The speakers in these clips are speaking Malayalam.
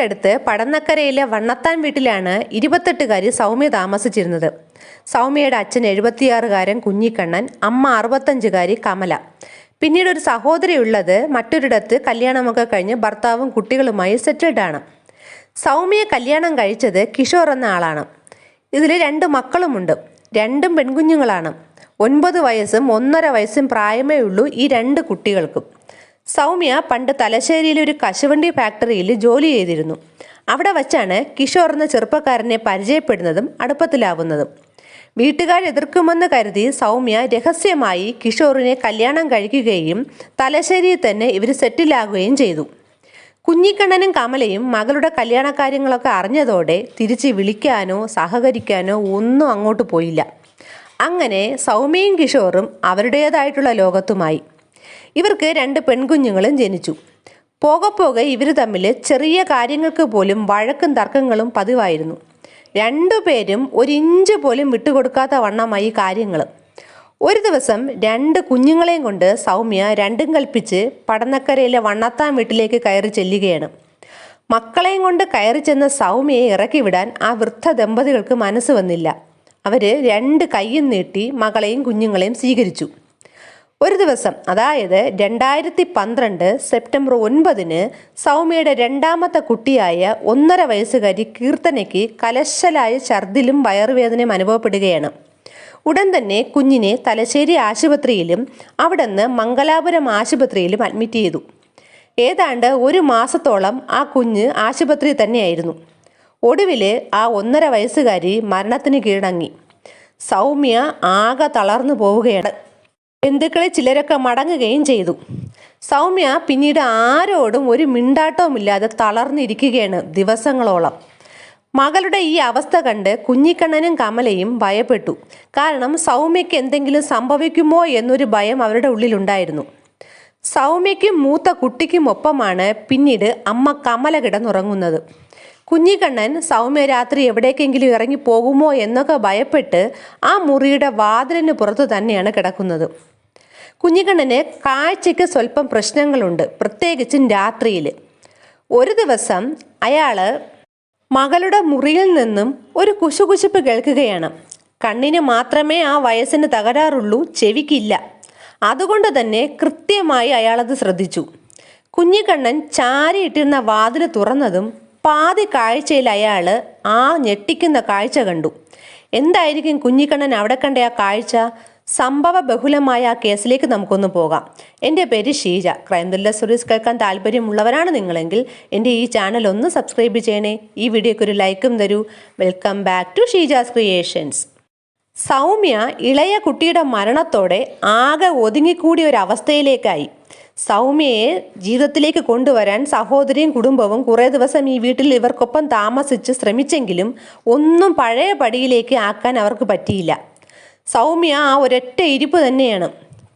അടുത്ത് പടന്നക്കരയിലെ വണ്ണത്താൻ വീട്ടിലാണ് ഇരുപത്തെട്ടുകാരി സൗമ്യ താമസിച്ചിരുന്നത്. സൗമ്യയുടെ അച്ഛൻ എഴുപത്തിയാറുകാരൻ കുഞ്ഞിക്കണ്ണൻ അമ്മ അറുപത്തഞ്ചുകാരി കമല. പിന്നീട് ഒരു സഹോദരി ഉള്ളത് മറ്റൊരിടത്ത് കല്യാണമൊക്കെ കഴിഞ്ഞ് ഭർത്താവും കുട്ടികളുമായി സെറ്റിൽഡ് ആണ്. സൗമ്യ കല്യാണം കഴിച്ചത് കിഷോർ എന്ന ആളാണ്. ഇതിൽ രണ്ട് മക്കളുമുണ്ട്. രണ്ടും പെൺകുഞ്ഞുങ്ങളാണ്. ഒൻപത് വയസ്സും ഒന്നര വയസ്സും പ്രായമേ ഉള്ളൂ ഈ രണ്ട് കുട്ടികൾക്കും. സൗമ്യ പണ്ട് തലശ്ശേരിയിലെ ഒരു കശുവണ്ടി ഫാക്ടറിയിൽ ജോലി ചെയ്തിരുന്നു. അവിടെ വച്ചാണ് കിഷോർ എന്ന ചെറുപ്പക്കാരനെ പരിചയപ്പെടുന്നതും അടുപ്പത്തിലാവുന്നതും. വീട്ടുകാർ എതിർക്കുമെന്ന് കരുതി സൗമ്യ രഹസ്യമായി കിഷോറിനെ കല്യാണം കഴിക്കുകയും തലശ്ശേരിയിൽ തന്നെ ഇവർ സെറ്റിലാകുകയും ചെയ്തു. കുഞ്ഞിക്കണ്ണനും കമലയും മകളുടെ കല്യാണക്കാര്യങ്ങളൊക്കെ അറിഞ്ഞതോടെ തിരിച്ച് വിളിക്കാനോ സഹകരിക്കാനോ ഒന്നും അങ്ങോട്ട് പോയില്ല. അങ്ങനെ സൗമ്യയും കിഷോറും അവരുടേതായിട്ടുള്ള ലോകത്തുമായി. ഇവർക്ക് രണ്ട് പെൺകുഞ്ഞുങ്ങളും ജനിച്ചു. പോകെ പോകെ ഇവർ തമ്മിൽ ചെറിയ കാര്യങ്ങൾക്ക് പോലും വഴക്കും തർക്കങ്ങളും പതിവായിരുന്നു. രണ്ടുപേരും ഒരു ഇഞ്ച് പോലും വിട്ടുകൊടുക്കാത്ത വണ്ണമായി കാര്യങ്ങൾ ഒരു ദിവസം രണ്ട് കുഞ്ഞുങ്ങളെയും കൊണ്ട് സൗമ്യ രണ്ടും കൽപ്പിച്ച് പടന്നക്കരയിലെ വണ്ണത്താൻ വീട്ടിലേക്ക് കയറി ചെല്ലുകയാണ്. മക്കളെയും കൊണ്ട് കയറി ചെന്ന സൗമ്യയെ ഇറക്കി വിടാൻ ആ വൃദ്ധ ദമ്പതികൾക്ക് മനസ്സ് വന്നില്ല. അവർ രണ്ട് കൈയും നീട്ടി മകളെയും കുഞ്ഞുങ്ങളെയും സ്വീകരിച്ചു. ഒരു ദിവസം അതായത് രണ്ടായിരത്തി പന്ത്രണ്ട് സെപ്റ്റംബർ ഒൻപതിന് സൗമ്യയുടെ രണ്ടാമത്തെ കുട്ടിയായ ഒന്നര വയസ്സുകാരി കീർത്തനയ്ക്ക് കലശലായ ഛർദിലും വയറുവേദനയും അനുഭവപ്പെടുകയാണ്. ഉടൻ തന്നെ കുഞ്ഞിനെ തലശ്ശേരി ആശുപത്രിയിലും അവിടുന്ന് മംഗലാപുരം ആശുപത്രിയിലും അഡ്മിറ്റ് ചെയ്തു. ഏതാണ്ട് ഒരു മാസത്തോളം ആ കുഞ്ഞ് ആശുപത്രി തന്നെയായിരുന്നു. ഒടുവിൽ ആ ഒന്നര വയസ്സുകാരി മരണത്തിന് കീഴടങ്ങി. സൗമ്യ ആകെ തളർന്നു പോവുകയാണ്. ബന്ധുക്കളിൽ ചിലരൊക്കെ മടങ്ങുകയും ചെയ്തു. സൗമ്യ പിന്നീട് ആരോടും ഒരു മിണ്ടാട്ടവുമില്ലാതെ തളർന്നിരിക്കുകയാണ് ദിവസങ്ങളോളം. മകളുടെ ഈ അവസ്ഥ കണ്ട് കുഞ്ഞിക്കണ്ണനും കമലയും ഭയപ്പെട്ടു. കാരണം സൗമ്യയ്ക്ക് എന്തെങ്കിലും സംഭവിക്കുമോ എന്നൊരു ഭയം അവരുടെ ഉള്ളിലുണ്ടായിരുന്നു. സൗമ്യയ്ക്കും മൂത്ത കുട്ടിക്കും ഒപ്പമാണ് പിന്നീട് അമ്മ കമല കിടന്നുറങ്ങുന്നത്. കുഞ്ഞിക്കണ്ണൻ സൗമ്യ രാത്രി എവിടേക്കെങ്കിലും ഇറങ്ങി പോകുമോ എന്നൊക്കെ ഭയപ്പെട്ട് ആ മുറിയുടെ വാതിലിന് പുറത്ത് തന്നെയാണ് കിടക്കുന്നത്. കുഞ്ഞിക്കണ്ണന് കാഴ്ചയ്ക്ക് സ്വല്പം പ്രശ്നങ്ങളുണ്ട്. പ്രത്യേകിച്ചും രാത്രിയിൽ ഒരു ദിവസം അയാൾ മകളുടെ മുറിയിൽ നിന്നും ഒരു കുശുകുശുപ്പ് കേൾക്കുകയാണ്. കണ്ണിന് മാത്രമേ ആ വയസ്സിന് തകരാറുള്ളൂ ചെവിക്കില്ല. അതുകൊണ്ട് തന്നെ കൃത്യമായി അയാളത് ശ്രദ്ധിച്ചു. കുഞ്ഞിക്കണ്ണൻ ചാരിയിട്ടിരുന്ന വാതിൽ തുറന്നതും പാതി കാഴ്ചയിൽ അയാൾ ആ ഞെട്ടിക്കുന്ന കാഴ്ച കണ്ടു. എന്തായിരിക്കും കുഞ്ഞിക്കണ്ണൻ അവിടെ കണ്ട ആ കാഴ്ച? സംഭവ ബഹുലമായ ആ കേസിലേക്ക് നമുക്കൊന്ന് പോകാം. എന്റെ പേര് ഷീജ. ക്രൈം ത്രില്ലർ കേൾക്കാൻ താല്പര്യമുള്ളവരാണ് നിങ്ങളെങ്കിൽ എന്റെ ഈ ചാനൽ ഒന്ന് സബ്സ്ക്രൈബ് ചെയ്യണേ. ഈ വീഡിയോയ്ക്ക് ഒരു ലൈക്കും തരൂ. Welcome back to Sheeja's creations. Soumya ഇളയ കുട്ടിയുടെ മരണത്തോടെ ആകെ ഒതുങ്ങിക്കൂടിയ ഒരു അവസ്ഥയിലേക്കായി. സൗമ്യയെ ജീവിതത്തിലേക്ക് കൊണ്ടുവരാൻ സഹോദരിയും കുടുംബവും കുറേ ദിവസം ഈ വീട്ടിൽ ഇവർക്കൊപ്പം താമസിച്ച് ശ്രമിച്ചെങ്കിലും ഒന്നും പഴയ പടിയിലേക്ക് ആക്കാൻ അവർക്ക് പറ്റിയില്ല. സൗമ്യ ആ ഒരൊറ്റ ഇരിപ്പ് തന്നെയാണ്.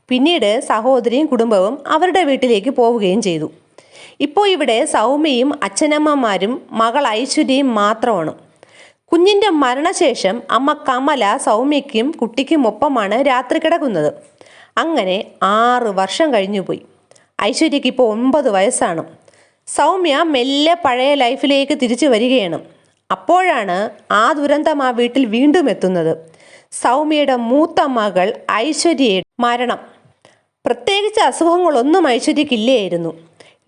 പിന്നീട് സഹോദരിയും കുടുംബവും അവരുടെ വീട്ടിലേക്ക് പോവുകയും ചെയ്തു. ഇപ്പോൾ ഇവിടെ സൗമ്യയും അച്ഛനമ്മമാരും മകൾ ഐശ്വര്യയും മാത്രമാണ്. കുഞ്ഞിന്റെ മരണശേഷം അമ്മ കമല സൗമ്യയ്ക്കും കുട്ടിക്കും ഒപ്പമാണ് രാത്രി കിടക്കുന്നത്. അങ്ങനെ ആറ് വർഷം കഴിഞ്ഞുപോയി ഐശ്വര്യയ്ക്ക് ഇപ്പോൾ ഒമ്പത് വയസ്സാണ്. സൗമ്യ മെല്ലെ പഴയ ലൈഫിലേക്ക് തിരിച്ചു വരികയാണ്. അപ്പോഴാണ് ആ ദുരന്തം ആ വീട്ടിൽ വീണ്ടും എത്തുന്നത്. സൗമ്യയുടെ മൂത്ത മകൾ ഐശ്വര്യയുടെ മരണം. പ്രത്യേകിച്ച് അസുഖങ്ങളൊന്നും ഐശ്വര്യക്കില്ലായിരുന്നു.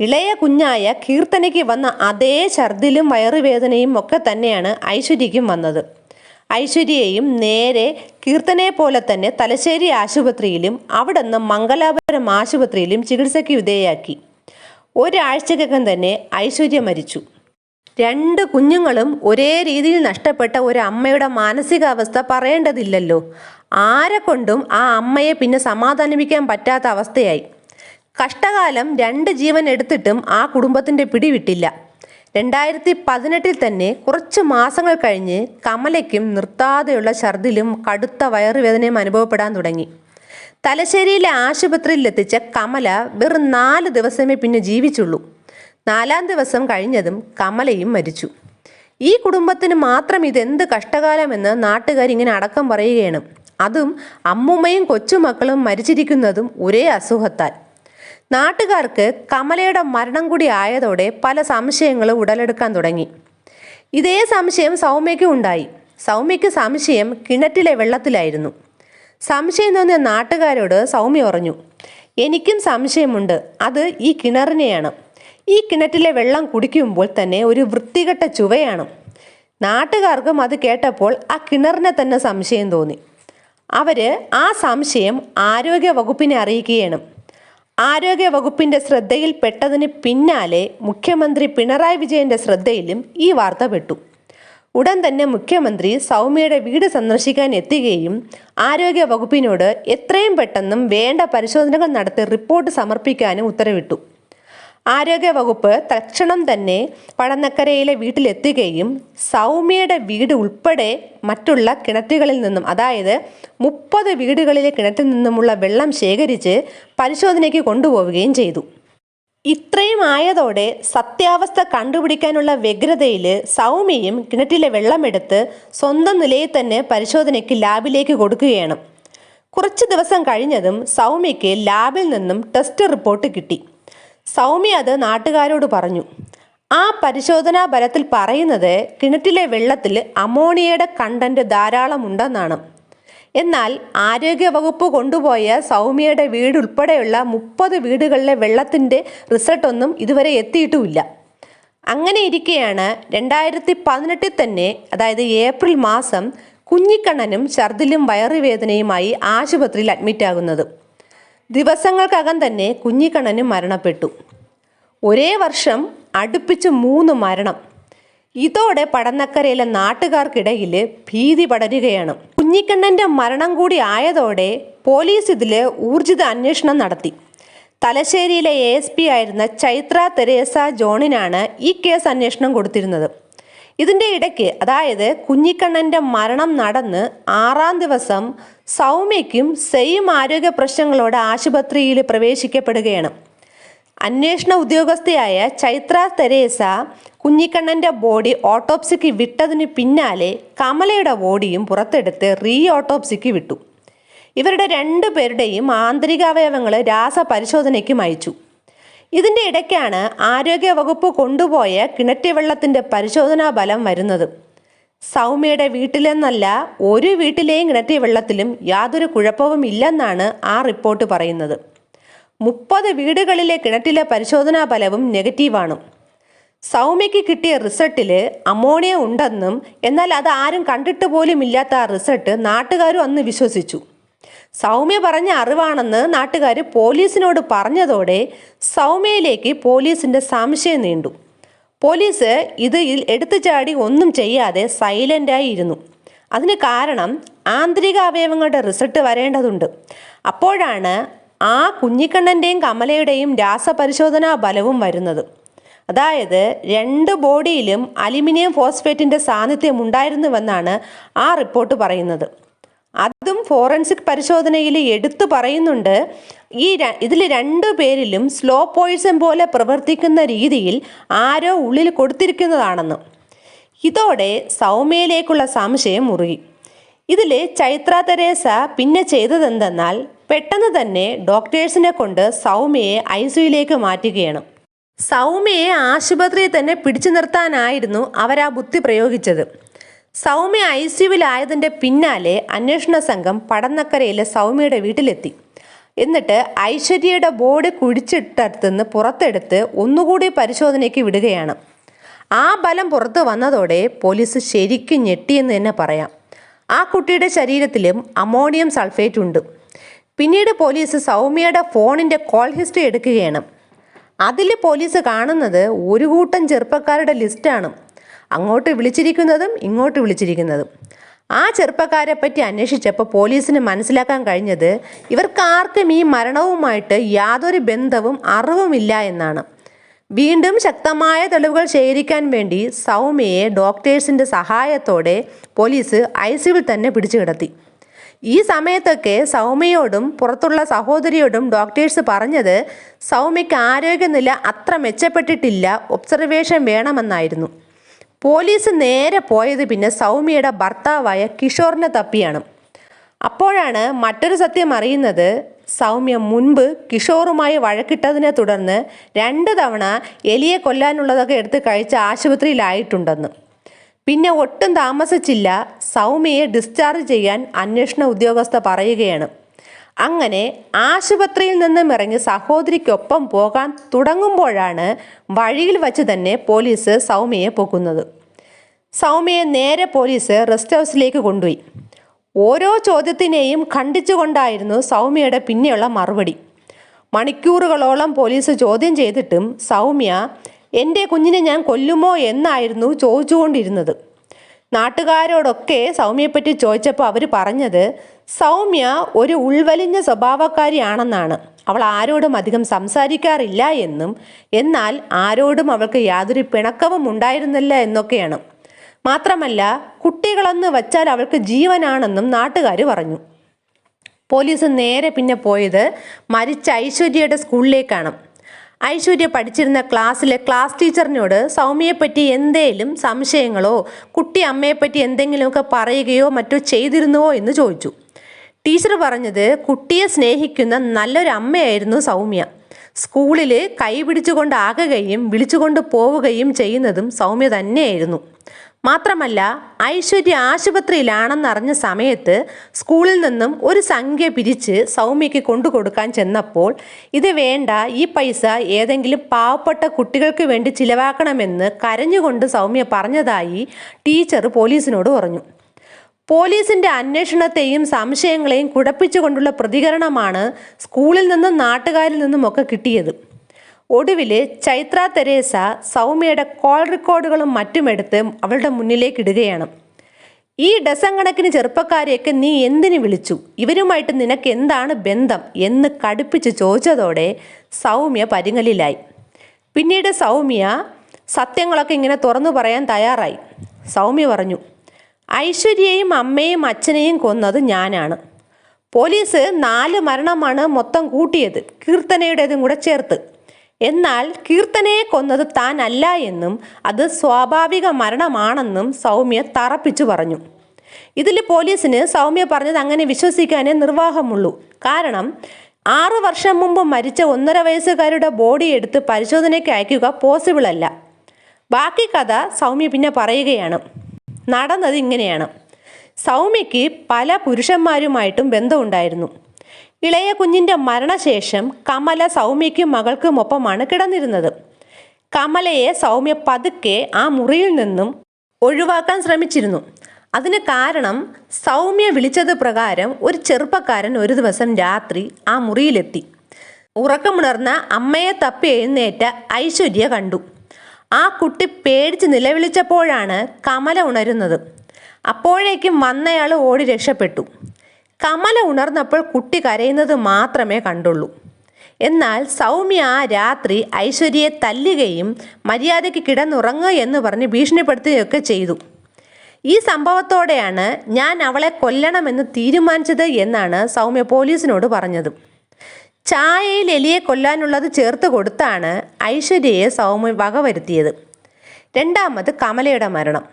ഇളയ കുഞ്ഞായ കീർത്തനയ്ക്ക് വന്ന അതേ ഛർദിലും വയറുവേദനയും ഒക്കെ തന്നെയാണ് ഐശ്വര്യയ്ക്കും വന്നത്. ഐശ്വര്യയെയും നേരെ കീർത്തനയെ പോലെ തന്നെ തലശ്ശേരി ആശുപത്രിയിലും അവിടെ നിന്ന് മംഗലാപുരം ആശുപത്രിയിലും ചികിത്സയ്ക്ക് വിധേയാക്കി ഒരാഴ്ചക്കകം തന്നെ ഐശ്വര്യ മരിച്ചു. രണ്ട് കുഞ്ഞുങ്ങളും ഒരേ രീതിയിൽ നഷ്ടപ്പെട്ട ഒരു അമ്മയുടെ മാനസികാവസ്ഥ പറയേണ്ടതില്ലല്ലോ. ആരെക്കൊണ്ടും ആ അമ്മയെ പിന്നെ സമാധാനിപ്പിക്കാൻ പറ്റാത്ത അവസ്ഥയായി. കഷ്ടകാലം രണ്ട് ജീവൻ എടുത്തിട്ടും ആ കുടുംബത്തിന്റെ പിടിവിട്ടില്ല. രണ്ടായിരത്തി പതിനെട്ടിൽ തന്നെ കുറച്ച് മാസങ്ങൾ കഴിഞ്ഞ് കമലയ്ക്കും നിർത്താതെയുള്ള ഛർദിലും കടുത്ത വയറുവേദനയും അനുഭവപ്പെടാൻ തുടങ്ങി. തലശ്ശേരിയിലെ ആശുപത്രിയിൽ എത്തിച്ച കമല വെറും നാല് ദിവസമേ പിന്നെ ജീവിച്ചുള്ളൂ. നാലാം ദിവസം കഴിഞ്ഞതും കമലയും മരിച്ചു. ഈ കുടുംബത്തിന് മാത്രം ഇതെന്ത് കഷ്ടകാലമെന്ന് നാട്ടുകാർ ഇങ്ങനെ അടക്കം പറയുകയാണ്. അതും അമ്മുമ്മയും കൊച്ചുമക്കളും മരിച്ചിരിക്കുന്നതും ഒരേ അസുഖത്താൽ. നാട്ടുകാർക്ക് കമലയുടെ മരണം കൂടി ആയതോടെ പല സംശയങ്ങളും ഉടലെടുക്കാൻ തുടങ്ങി. ഇതേ സംശയം സൗമ്യയ്ക്കും ഉണ്ടായി. സൗമ്യയ്ക്ക് സംശയം കിണറ്റിലെ വെള്ളത്തിലായിരുന്നു. സംശയം തോന്നിയ നാട്ടുകാരോട് സൗമ്യ പറഞ്ഞു എനിക്കും സംശയമുണ്ട്. അത് ഈ കിണറിനെയാണ്. ഈ കിണറ്റിലെ വെള്ളം കുടിക്കുമ്പോൾ തന്നെ ഒരു വൃത്തികെട്ട ചുവയാണ്. നാട്ടുകാർക്കും അത് കേട്ടപ്പോൾ ആ കിണറിനെ തന്നെ സംശയം തോന്നി. അവർ ആ സംശയം ആരോഗ്യ വകുപ്പിനെ അറിയിക്കുകയാണ്. ആരോഗ്യ വകുപ്പിന്റെ ശ്രദ്ധയിൽ പെട്ടതിന് പിന്നാലെ മുഖ്യമന്ത്രി പിണറായി വിജയന്റെ ശ്രദ്ധയിലും ഈ വാർത്ത പെട്ടു. ഉടൻ തന്നെ മുഖ്യമന്ത്രി സൗമ്യയുടെ വീട് സന്ദർശിക്കാൻ എത്തുകയും ആരോഗ്യ വകുപ്പിനോട് എത്രയും പെട്ടെന്നും വേണ്ട പരിശോധനകൾ നടത്തി റിപ്പോർട്ട് സമർപ്പിക്കാനും ഉത്തരവിട്ടു. ആരോഗ്യ വകുപ്പ് തക്ഷണം തന്നെ പടന്നക്കരയിലെ വീട്ടിലെത്തുകയും സൗമ്യയുടെ വീട് ഉൾപ്പെടെ മറ്റുള്ള കിണറ്റുകളിൽ നിന്നും അതായത് മുപ്പത് വീടുകളിലെ കിണറ്റിൽ നിന്നുമുള്ള വെള്ളം ശേഖരിച്ച് പരിശോധനയ്ക്ക് കൊണ്ടുപോവുകയും ചെയ്തു. ഇത്രയും ആയതോടെ സത്യാവസ്ഥ കണ്ടുപിടിക്കാനുള്ള വ്യഗ്രതയിൽ സൗമ്യയും കിണറ്റിലെ വെള്ളമെടുത്ത് സ്വന്തം നിലയിൽ തന്നെ പരിശോധനയ്ക്ക് ലാബിലേക്ക് കൊടുക്കുകയാണ്. കുറച്ച് ദിവസം കഴിഞ്ഞതും സൗമ്യയ്ക്ക് ലാബിൽ നിന്നും ടെസ്റ്റ് റിപ്പോർട്ട് കിട്ടി. സൗമ്യ അത് നാട്ടുകാരോട് പറഞ്ഞു. ആ പരിശോധനാ ഫലത്തിൽ പറയുന്നത് കിണറ്റിലെ വെള്ളത്തിൽ അമോണിയയുടെ കണ്ടന്റ് ധാരാളം ഉണ്ടെന്നാണ് എന്നാൽ ആരോഗ്യവകുപ്പ് കൊണ്ടുപോയ സൗമ്യയുടെ വീട് ഉൾപ്പെടെയുള്ള മുപ്പത് വീടുകളിലെ വെള്ളത്തിന്റെ റിസൾട്ടൊന്നും ഇതുവരെ എത്തിയിട്ടുമില്ല. അങ്ങനെ ഇരിക്കെയാണ് രണ്ടായിരത്തി പതിനെട്ടിൽ തന്നെ അതായത് ഏപ്രിൽ മാസം കുഞ്ഞിക്കണ്ണനും ഛർദിലും വയറുവേദനയുമായി ആശുപത്രിയിൽ അഡ്മിറ്റാകുന്നത്. ദിവസങ്ങൾക്കകം തന്നെ കുഞ്ഞിക്കണ്ണന് മരണപ്പെട്ടു. ഒരേ വർഷം അടുപ്പിച്ച് മൂന്ന് മരണം. ഇതോടെ പടന്നക്കരയിലെ നാട്ടുകാർക്കിടയിൽ ഭീതി പടരുകയാണ്. കുഞ്ഞിക്കണ്ണന്റെ മരണം കൂടി ആയതോടെ പോലീസ് ഇതിൽ ഊർജിത അന്വേഷണം നടത്തി. തലശ്ശേരിയിലെ എ എസ് പി ആയിരുന്ന ചൈത്ര തെരേസ ജോണിനാണ് ഈ കേസ് അന്വേഷണം കൊടുത്തിരുന്നത്. ഇതിന്റെ ഇടയ്ക്ക് അതായത് കുഞ്ഞിക്കണ്ണന്റെ മരണം നടന്ന് ആറാം ദിവസം സൗമ്യയ്ക്കും സെയിം ആരോഗ്യ പ്രശ്നങ്ങളോടെ ആശുപത്രിയിൽ പ്രവേശിക്കപ്പെടുകയാണ്. അന്വേഷണ ഉദ്യോഗസ്ഥയായ ചൈത്ര തെരേസ കുഞ്ഞിക്കണ്ണന്റെ ബോഡി ഓട്ടോപ്സിക്ക് വിട്ടതിന് പിന്നാലെ കമലയുടെ ബോഡിയും പുറത്തെടുത്ത് റീ ഓട്ടോപ്സിക്ക് വിട്ടു. ഇവരുടെ രണ്ടു പേരുടെയും ആന്തരികാവയവങ്ങൾ രാസപരിശോധനയ്ക്കും അയച്ചു. ഇതിന്റെ ഇടയ്ക്കാണ് ആരോഗ്യ വകുപ്പ് കൊണ്ടുപോയ കിണറ്റിവെള്ളത്തിന്റെ പരിശോധനാ ഫലം വരുന്നത്. സൗമ്യയുടെ വീട്ടിലെന്നല്ല ഒരു വീട്ടിലെയും കിണറ്റിയ വെള്ളത്തിലും യാതൊരു കുഴപ്പവും ഇല്ലെന്നാണ് ആ റിപ്പോർട്ട് പറയുന്നത്. മുപ്പത് വീടുകളിലെ കിണറ്റിലെ പരിശോധനാ ഫലവും നെഗറ്റീവാണ്. സൗമ്യയ്ക്ക് കിട്ടിയ റിസൾട്ടിൽ അമോണിയ ഉണ്ടെന്നും എന്നാൽ അത് ആരും കണ്ടിട്ട് പോലും ഇല്ലാത്ത ആ റിസൾട്ട് നാട്ടുകാരും അന്ന് വിശ്വസിച്ചു. സൗമ്യ പറഞ്ഞ അറിവാണെന്ന് നാട്ടുകാർ പോലീസിനോട് പറഞ്ഞതോടെ സൗമ്യയിലേക്ക് പോലീസിന്റെ സംശയം നീണ്ടു. പോലീസ് ഇത് എടുത്തു ചാടി ഒന്നും ചെയ്യാതെ സൈലന്റായി ഇരുന്നു. അതിന് കാരണം ആന്തരിക അവയവങ്ങളുടെ റിസൾട്ട് വരേണ്ടതുണ്ട്. അപ്പോഴാണ് ആ കുഞ്ഞിക്കണ്ണന്റെയും കമലയുടെയും രാസപരിശോധനാ ബലവും വരുന്നത്. അതായത് രണ്ട് ബോഡിയിലും അലുമിനിയം ഫോസ്ഫേറ്റിന്റെ സാന്നിധ്യം ഉണ്ടായിരുന്നുവെന്നാണ് ആ റിപ്പോർട്ട് പറയുന്നത്. അതും ഫോറൻസിക് പരിശോധനയിൽ എടുത്തു പറയുന്നുണ്ട്. ഈ ഇതിൽ രണ്ടു പേരിലും സ്ലോ പോയിസൺ പോലെ പ്രവർത്തിക്കുന്ന രീതിയിൽ ആരോ ഉള്ളിൽ കൊടുത്തിരിക്കുന്നതാണെന്ന്. ഇതോടെ സൗമ്യയിലേക്കുള്ള സംശയം മുറുകി. ഇതിൽ ചൈത്ര തെരേസ പിന്നെ ചെയ്തതെന്തെന്നാൽ പെട്ടെന്ന് തന്നെ ഡോക്ടേഴ്സിനെ കൊണ്ട് സൗമ്യയെ ഐ സിയുയിലേക്ക് മാറ്റുകയാണ്. സൗമ്യയെ ആശുപത്രിയിൽ തന്നെ പിടിച്ചു നിർത്താനായിരുന്നു അവരാ ബുദ്ധി പ്രയോഗിച്ചത്. സൗമ്യ ഐ സിയുവിലായതിന്റെ പിന്നാലെ അന്വേഷണ സംഘം പടന്നക്കരയിലെ സൗമ്യയുടെ വീട്ടിലെത്തി. എന്നിട്ട് ഐശ്വര്യയുടെ ബോഡി കുഴിച്ചിട്ടടുത്തുനിന്ന് പുറത്തെടുത്ത് ഒന്നുകൂടി പരിശോധനയ്ക്ക് വിടുകയാണ്. ആ ബലം പുറത്തു വന്നതോടെ പോലീസ് ശരിക്കും ഞെട്ടിയെന്ന് തന്നെ പറയാം. ആ കുട്ടിയുടെ ശരീരത്തിലും അമോണിയം സൾഫേറ്റ് ഉണ്ട്. പിന്നീട് പോലീസ് സൗമ്യയുടെ ഫോണിന്റെ കോൾ ഹിസ്റ്ററി എടുക്കുകയാണ്. അതിൽ പോലീസ് കാണുന്നത് ഒരു കൂട്ടം ചെറുപ്പക്കാരുടെ ലിസ്റ്റാണ്. അങ്ങോട്ട് വിളിച്ചിരിക്കുന്നതും ഇങ്ങോട്ട് വിളിച്ചിരിക്കുന്നതും. ആ ചെറുപ്പക്കാരെ പറ്റി അന്വേഷിച്ചപ്പോൾ പോലീസിന് മനസ്സിലാക്കാൻ കഴിഞ്ഞത് ഇവർക്കാർക്കും ഈ മരണവുമായിട്ട് യാതൊരു ബന്ധവും അറിവുമില്ല എന്നാണ്. വീണ്ടും ശക്തമായ തെളിവുകൾ ശേഖരിക്കാൻ വേണ്ടി സൗമ്യയെ ഡോക്ടേഴ്സിന്റെ സഹായത്തോടെ പോലീസ് ഐ സിയുവിൽ തന്നെ പിടിച്ചു കിടത്തി. ഈ സമയത്തൊക്കെ സൗമ്യയോടും പുറത്തുള്ള സഹോദരിയോടും ഡോക്ടേഴ്സ് പറഞ്ഞത് സൗമ്യയ്ക്ക് ആരോഗ്യനില അത്ര മെച്ചപ്പെട്ടിട്ടില്ല ഒബ്സർവേഷൻ വേണമെന്നായിരുന്നു. പോലീസ് നേരെ പോയത് പിന്നെ സൗമ്യയുടെ ഭർത്താവായ കിഷോറിനെ തപ്പിയാണ്. അപ്പോഴാണ് മറ്റൊരു സത്യം അറിയുന്നത്. സൗമ്യ മുൻപ് കിഷോറുമായി വഴക്കിട്ടതിനെ തുടർന്ന് രണ്ട് തവണ എലിയെ കൊല്ലാനുള്ളതൊക്കെ എടുത്ത് കഴിച്ച് ആശുപത്രിയിലായിട്ടുണ്ടെന്ന്. പിന്നെ ഒട്ടും താമസിച്ചില്ല. സൗമ്യയെ ഡിസ്ചാർജ് ചെയ്യാൻ അന്വേഷണ ഉദ്യോഗസ്ഥ പറയുകയാണ്. അങ്ങനെ ആശുപത്രിയിൽ നിന്നും ഇറങ്ങി സഹോദരിക്കൊപ്പം പോകാൻ തുടങ്ങുമ്പോഴാണ് വഴിയിൽ വച്ച് തന്നെ പോലീസ് സൗമ്യയെ പൊക്കുന്നത്. സൗമ്യയെ നേരെ പോലീസ് റെസ്റ്റ് ഹൗസിലേക്ക് കൊണ്ടുപോയി. ഓരോ ചോദ്യത്തിനെയും ഖണ്ഡിച്ചുകൊണ്ടായിരുന്നു സൗമ്യയുടെ പിന്നെയുള്ള മറുപടി. മണിക്കൂറുകളോളം പോലീസ് ചോദ്യം ചെയ്തിട്ടും സൗമ്യ എന്റെ കുഞ്ഞിനെ ഞാൻ കൊല്ലുമോ എന്നായിരുന്നു ചോദിച്ചുകൊണ്ടിരുന്നത്. നാട്ടുകാരോടൊക്കെ സൗമ്യയെപ്പറ്റി ചോദിച്ചപ്പോൾ അവർ പറഞ്ഞത് സൗമ്യ ഒരു ഉൾവലിഞ്ഞ സ്വഭാവക്കാരിയാണെന്നാണ്. അവൾ ആരോടും അധികം സംസാരിക്കാറില്ല എന്നും എന്നാൽ ആരോടും അവൾക്ക് യാതൊരു പിണക്കവും ഉണ്ടായിരുന്നില്ല എന്നൊക്കെയാണ്. മാത്രമല്ല കുട്ടികളെന്ന് വച്ചാൽ അവൾക്ക് ജീവനാണെന്നും നാട്ടുകാർ പറഞ്ഞു. പോലീസ് നേരെ പിന്നെ പോയത് മരിച്ച ഐശ്വര്യയുടെ സ്കൂളിലേക്കാണ്. ഐശ്വര്യ പഠിച്ചിരുന്ന ക്ലാസ്സിലെ ക്ലാസ് ടീച്ചറിനോട് സൗമ്യയെപ്പറ്റി എന്തേലും സംശയങ്ങളോ കുട്ടി അമ്മയെപ്പറ്റി എന്തെങ്കിലുമൊക്കെ പറയുകയോ മറ്റോ ചെയ്തിരുന്നുവോ? എന്ന് ചോദിച്ചു. ടീച്ചർ പറഞ്ഞത് കുട്ടിയെ സ്നേഹിക്കുന്ന നല്ലൊരു അമ്മയായിരുന്നു സൗമ്യ. സ്കൂളിൽ കൈ പിടിച്ചുകൊണ്ടാകുകയും വിളിച്ചുകൊണ്ട് പോവുകയും ചെയ്യുന്നതും സൗമ്യ തന്നെയായിരുന്നു. മാത്രമല്ല ഐശ്വര്യ ആശുപത്രിയിലാണെന്നറിഞ്ഞ സമയത്ത് സ്കൂളിൽ നിന്നും ഒരു സംഖ്യ പിരിച്ച് സൗമ്യയ്ക്ക് കൊണ്ടു കൊടുക്കാൻ ചെന്നപ്പോൾ ഇത് വേണ്ട ഈ പൈസ ഏതെങ്കിലും പാവപ്പെട്ട കുട്ടികൾക്ക് വേണ്ടി ചിലവാക്കണമെന്ന് കരഞ്ഞുകൊണ്ട് സൗമ്യ പറഞ്ഞതായി ടീച്ചർ പോലീസിനോട് പറഞ്ഞു. പോലീസിന്റെ അന്വേഷണത്തെയും സംശയങ്ങളെയും കുഴപ്പിച്ചുകൊണ്ടുള്ള പ്രതികരണമാണ് സ്കൂളിൽ നിന്നും നാട്ടുകാരിൽ നിന്നുമൊക്കെ കിട്ടിയത്. ഒടുവിൽ ചൈത്ര തെരേസ സൗമ്യയുടെ കോൾ റെക്കോർഡുകളും മറ്റും എടുത്ത് അവളുടെ മുന്നിലേക്ക് ഇടുകയാണ്. ഈ ഡസൻ കണക്കിന് ചെറുപ്പക്കാരെയൊക്കെ നീ എന്തിനു വിളിച്ചു? ഇവരുമായിട്ട് നിനക്ക് എന്താണ് ബന്ധം? എന്ന് കടുപ്പിച്ച് ചോദിച്ചതോടെ സൗമ്യ പരിങ്ങലിലായി. പിന്നീട് സൗമ്യ സത്യങ്ങളൊക്കെ ഇങ്ങനെ തുറന്നു പറയാൻ തയ്യാറായി. സൗമ്യ പറഞ്ഞു ഐശ്വര്യയെയും അമ്മയും അച്ഛനെയും കൊന്നത് ഞാനാണ്. പോലീസ് നാല് മരണമാണ് മൊത്തം കൂട്ടിയത് കീർത്തനയുടേതും കൂടെ ചേർത്ത്. എന്നാൽ കീർത്തനയെ കൊന്നത് താൻ അല്ല എന്നും അത് സ്വാഭാവിക മരണമാണെന്നും സൗമ്യ തറപ്പിച്ചു പറഞ്ഞു. ഇതിൽ പോലീസിന് സൗമ്യ പറഞ്ഞത് അങ്ങനെ വിശ്വസിക്കാനേ നിർവാഹമുള്ളൂ. കാരണം ആറു വർഷം മുമ്പ് മരിച്ച ഒന്നര വയസ്സുകാരുടെ ബോഡി എടുത്ത് പരിശോധനയ്ക്ക് അയക്കുക പോസിബിൾ അല്ല ബാക്കി കഥ സൗമ്യ പിന്നെ പറയുകയാണ്. നടന്നത് ഇങ്ങനെയാണ്. സൗമ്യയ്ക്ക് പല പുരുഷന്മാരുമായിട്ടും ബന്ധമുണ്ടായിരുന്നു. ഇളയ കുഞ്ഞിന്റെ മരണശേഷം കമല സൗമ്യയ്ക്കും മകൾക്കും ഒപ്പമാണ് കിടന്നിരുന്നത്. കമലയെ സൗമ്യ പതുക്കെ ആ മുറിയിൽ നിന്നും ഒഴിവാക്കാൻ ശ്രമിച്ചിരുന്നു. അതിന് കാരണം സൗമ്യ വിളിച്ചത് പ്രകാരം ഒരു ചെറുപ്പക്കാരൻ ഒരു ദിവസം രാത്രി ആ മുറിയിലെത്തി. ഉറക്കമുണർന്ന അമ്മയെ തപ്പി എഴുന്നേറ്റ ഐശ്വര്യ കണ്ടു. ആ കുട്ടി പേടിച്ച് നിലവിളിച്ചപ്പോഴാണ് കമല ഉണരുന്നത്. അപ്പോഴേക്കും വന്നയാൾ ഓടി രക്ഷപ്പെട്ടു. കമല ഉണർന്നപ്പോൾ കുട്ടി കരയുന്നത് മാത്രമേ കണ്ടുള്ളൂ. എന്നാൽ സൗമ്യ ആ രാത്രി ഐശ്വര്യയെ തല്ലുകയും മര്യാദയ്ക്ക് കിടന്നുറങ്ങുക എന്ന് പറഞ്ഞ് ഭീഷണിപ്പെടുത്തുകയൊക്കെ ചെയ്തു. ഈ സംഭവത്തോടെയാണ് ഞാൻ അവളെ കൊല്ലണമെന്ന് തീരുമാനിച്ചത് എന്നാണ് സൗമ്യ പോലീസിനോട് പറഞ്ഞത്. ചായയിൽ എലിയെ കൊല്ലാനുള്ളത് ചേർത്ത് കൊടുത്താണ് ഐശ്വര്യയെ സൗമ്യ വകവരുത്തിയത്. രണ്ടാമത് കമലയുടെ മരണം.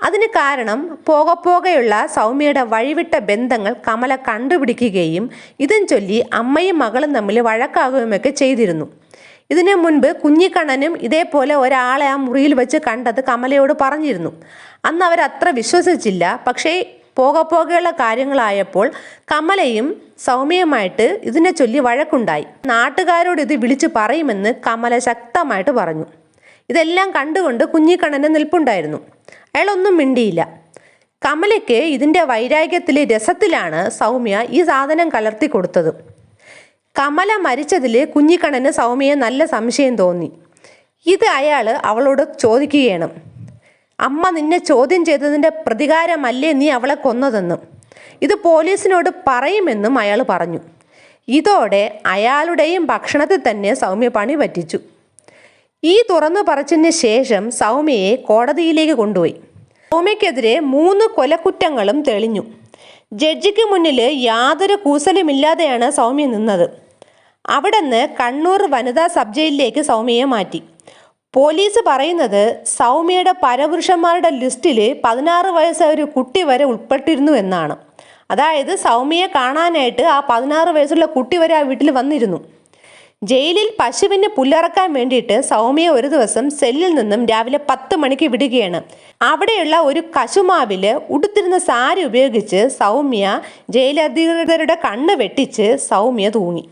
അതിന് കാരണം പോക പോകെയുള്ള സൗമ്യയുടെ വഴിവിട്ട ബന്ധങ്ങൾ കമല കണ്ടുപിടിക്കുകയും ഇതും ചൊല്ലി അമ്മയും മകളും തമ്മിൽ വഴക്കാകുകയുമൊക്കെ ചെയ്തിരുന്നു. ഇതിനു മുൻപ് കുഞ്ഞിക്കണ്ണനും ഇതേപോലെ ഒരാളെ ആ മുറിയിൽ വെച്ച് കണ്ടത് കമലയോട് പറഞ്ഞിരുന്നു. അന്ന് അവർ അത്ര വിശ്വസിച്ചില്ല. പക്ഷേ പോകെ പോകെയുള്ള കാര്യങ്ങളായപ്പോൾ കമലയും സൗമ്യയുമായിട്ട് ഇതിനെ ചൊല്ലി വഴക്കുണ്ടായി. നാട്ടുകാരോട് ഇത് വിളിച്ചു പറയുമെന്ന് കമല ശക്തമായിട്ട് പറഞ്ഞു. ഇതെല്ലാം കണ്ടുകൊണ്ട് കുഞ്ഞിക്കണ്ണന് നിൽപ്പുണ്ടായിരുന്നു. അയാളൊന്നും മിണ്ടിയില്ല. കമലയ്ക്ക് ഇതിന്റെ വൈരാഗ്യത്തിലെ രസത്തിലാണ് സൗമ്യ ഈ സാധനം കലർത്തി കൊടുത്തത്. കമല മരിച്ചതിൽ കുഞ്ഞിക്കണ്ണന് സൗമ്യയെ നല്ല സംശയം തോന്നി. ഇത് അയാൾ അവളോട് ചോദിക്കുകയാണ്. അമ്മ നിന്നെ ചോദ്യം ചെയ്തതിന്റെ പ്രതികാരമല്ലേ നീ അവളെ കൊന്നതെന്നും ഇത് പോലീസിനോട് പറയുമെന്നും അയാൾ പറഞ്ഞു. ഇതോടെ അയാളുടെയും ഭക്ഷണത്തിൽ തന്നെ സൗമ്യ പണി പറ്റിച്ചു. ഈ തുറന്നു പറച്ചിന് ശേഷം സൗമ്യയെ കോടതിയിലേക്ക് കൊണ്ടുപോയി. സൗമ്യക്കെതിരെ മൂന്ന് കൊലക്കുറ്റങ്ങളും തെളിഞ്ഞു. ജഡ്ജിക്ക് മുന്നിൽ യാതൊരു കൂസലുമില്ലാതെയാണ് സൗമ്യ നിന്നത്. അവിടുന്ന് കണ്ണൂർ വനിതാ സബ് ജയിലിലേക്ക് സൗമ്യയെ മാറ്റി. പോലീസ് പറയുന്നത് സൗമ്യയുടെ പരപുരുഷന്മാരുടെ ലിസ്റ്റിൽ പതിനാറ് വയസ്സായ ഒരു കുട്ടി വരെ ഉൾപ്പെട്ടിരുന്നു എന്നാണ്. അതായത് സൗമ്യയെ കാണാനായിട്ട് ആ പതിനാറ് വയസ്സുള്ള കുട്ടി വരെ ആ വീട്ടിൽ വന്നിരുന്നു. ജയിലിൽ പശുവിന് പുല്ലറക്കാൻ വേണ്ടിയിട്ട് സൗമ്യ ഒരു ദിവസം സെല്ലിൽ നിന്നും രാവിലെ പത്ത് മണിക്ക് വിടുകയാണ്. അവിടെയുള്ള ഒരു കശുമാവിൽ ഉടുത്തിരുന്ന സാരി ഉപയോഗിച്ച് സൗമ്യ ജയിലധികൃതരുടെ കണ്ണ് വെട്ടിച്ച് സൗമ്യ തൂങ്ങി.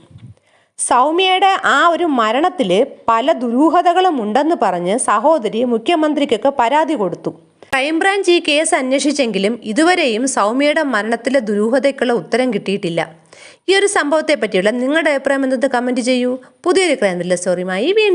സൗമ്യയുടെ ആ ഒരു മരണത്തിൽ പല ദുരൂഹതകളും ഉണ്ടെന്ന് പറഞ്ഞ് സഹോദരി മുഖ്യമന്ത്രിക്കൊക്കെ പരാതി കൊടുത്തു. ക്രൈംബ്രാഞ്ച് ഈ കേസ് അന്വേഷിച്ചെങ്കിലും ഇതുവരെയും സൗമ്യയുടെ മരണത്തിലെ ദുരൂഹതയ്ക്കുള്ള ഉത്തരം കിട്ടിയിട്ടില്ല. ഈ ഒരു സംഭവത്തെ പറ്റിയുള്ള നിങ്ങളുടെ അഭിപ്രായം എന്നത് കമന്റ് ചെയ്യൂ. പുതിയൊരു ക്രൈം ത്രില്ലർ സ്റ്റോറിയുമായി വീണ്ടും